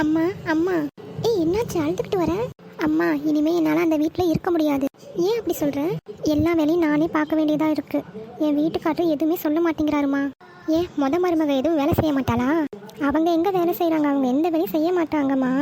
அம்மா அம்மா. ஏய் என்னாச்சு? அழுதுகிட்டு வர? அம்மா இனிமே என்னால் அந்த வீட்டில் இருக்க முடியாது. ஏன் அப்படி சொல்கிற எல்லா வேலையும் நானே பார்க்க வேண்டியதாக இருக்கு. என் வீட்டுக்காரர் எதுவுமே சொல்ல மாட்டேங்கிறாருமா. ஏன் மொத மருமக எதுவும் வேலை செய்ய மாட்டாளா? அவங்க எங்கே வேலை செய்கிறாங்க அவங்க எந்த வேலையும் செய்ய மாட்டாங்கம்மா.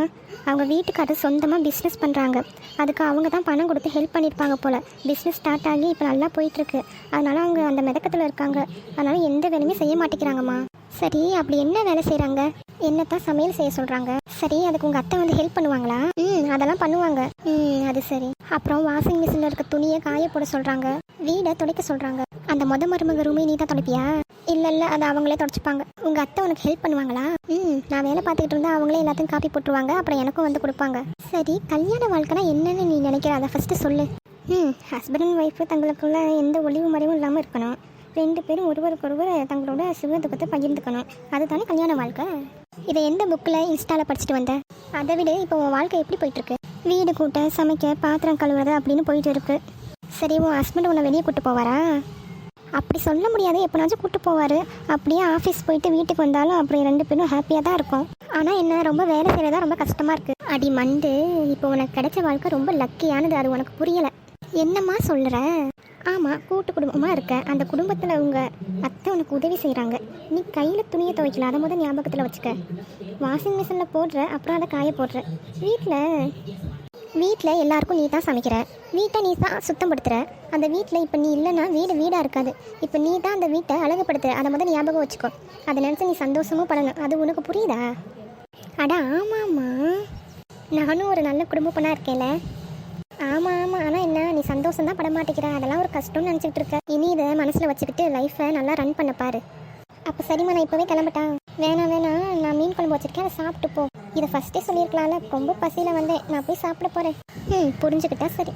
அவங்க வீட்டுக்காரர் சொந்தமாக பிஸ்னஸ் பண்ணுறாங்க அதுக்கு அவங்க தான் பணம் கொடுத்து ஹெல்ப் பண்ணியிருப்பாங்க போல். பிஸ்னஸ் ஸ்டார்ட் ஆகி இப்போ நல்லா போயிட்டுருக்கு. அதனால் அவங்க அந்த மிதக்கத்தில் இருக்காங்க. அதனால் எந்த வேலையுமே செய்ய மாட்டேங்கிறாங்கம்மா. சரி அப்படி என்ன வேலை செய்கிறாங்க என்னத்தான் சமையல் செய்ய சொல்கிறாங்க சரி அதுக்கு உங்கள் அத்தை வந்து ஹெல்ப் பண்ணுவாங்களா? ம் அதெல்லாம் பண்ணுவாங்க. ம் அது சரி. அப்புறம் வாஷிங் மிஷினில் இருக்க துணியை காய போட சொல்கிறாங்க வீடை துடைக்க சொல்கிறாங்க அந்த மொத மருமக ரூமே நீ தான் துடைப்பியா? இல்லை இல்லை அதை அவங்களே தொடச்சிப்பாங்க. உங்கள் அத்தை உனக்கு ஹெல்ப் பண்ணுவாங்களா? ம் நான் வேலை பார்த்துக்கிட்டு இருந்தா அவங்களே எல்லாத்தையும் காப்பி போட்டுருவாங்க. அப்புறம் எனக்கும் வந்து கொடுப்பாங்க. சரி கல்யாண வாழ்க்கைனா என்னன்னு நீ நினைக்கிற? அதை ஃபஸ்ட்டு சொல்லு. ம் ஹஸ்பண்ட் அண்ட் ஒய்ஃபு தங்களுக்குள்ள எந்த ஒளிவு மறைவும் இல்லாமல் இருக்கணும். ரெண்டு பேரும் ஒருவருக்கொருவர் தங்களோட சுக துக்கத்தை பகிர்ந்துக்கணும். அதுதானே கல்யாண வாழ்க்கை? இதை எந்த புக்கில் இன்ஸ்டாவில் படிச்சுட்டு வந்த? அதை விட இப்போ உன் வாழ்க்கை எப்படி போயிட்டுருக்கு? வீடு கூட்ட சமைக்க பாத்திரம் கழுவுறது அப்படின்னு போயிட்டு இருக்கு. சரி உன் ஹஸ்பண்ட் உன்னை வெளியே கூட்டு போவாரா? அப்படி சொல்ல முடியாது. எப்போனாச்சும் கூட்டு போவார். அப்படியே ஆஃபீஸ் போயிட்டு வீட்டுக்கு வந்தாலும் அப்படி ரெண்டு பேரும் ஹாப்பியாக தான் இருக்கும். ஆனால் என்ன ரொம்ப வேலை செய்கிறதா ரொம்ப கஷ்டமாக இருக்குது அடி மண்டு இப்போ உனக்கு கிடைச்ச வாழ்க்கை ரொம்ப லக்கியானது அது உனக்கு புரியலை. என்னம்மா சொல்கிற ஆமாம் கூட்டு குடும்பமாக இருக்க. அந்த குடும்பத்தில் உங்கள் அத்தை உனக்கு உதவி செய்கிறாங்க நீ கையில் துணியை துவைக்கல. அதை முதல் ஞாபகத்தில் வச்சுக்க. வாஷிங் மிஷினில் போடுற அப்புறம் அதை காய போடுற. வீட்டில் வீட்டில் எல்லாருக்கும் நீ தான் சமைக்கிற. வீட்டை நீ தான் சுத்தப்படுத்துகிற அந்த வீட்டில் இப்போ நீ இல்லைன்னா வீடு வீடாக இருக்காது. இப்போ நீ தான் அந்த வீட்டை அழகுப்படுத்துகிற அதை முதல் ஞாபகம் வச்சுக்கோ. அதை நினச்சி நீ சந்தோஷமும் பழனும் அது உனக்கு புரியுதா? அட ஆமாம்மா. நானும் ஒரு நல்ல குடும்ப பொண்ணாக இருக்கேன்ல ஆமாம் ஆமாம் ஆனால் என்ன நீ சந்தோஷம் தான் பட மாட்டேங்கிற அதெல்லாம் ஒரு கஷ்டம்னு நினச்சிக்கிட்டு இருக்க இனி இதை மனசில் வச்சுக்கிட்டு லைஃப்பை நல்லா ரன் பண்ண பாரு. அப்போ சரிம்மா நான் இப்போவே கிளம்பட்டா வேணாம் வேணாம். நான் மீன் குழம்பு வச்சிருக்கேன். அதை சாப்பிட்டு போ. இதை ஃபஸ்ட்டே சொல்லியிருக்கலாம்ல. ரொம்ப பசியில் வந்தேன். நான் போய் சாப்பிட போகிறேன் ம் புரிஞ்சுக்கிட்டா சரி.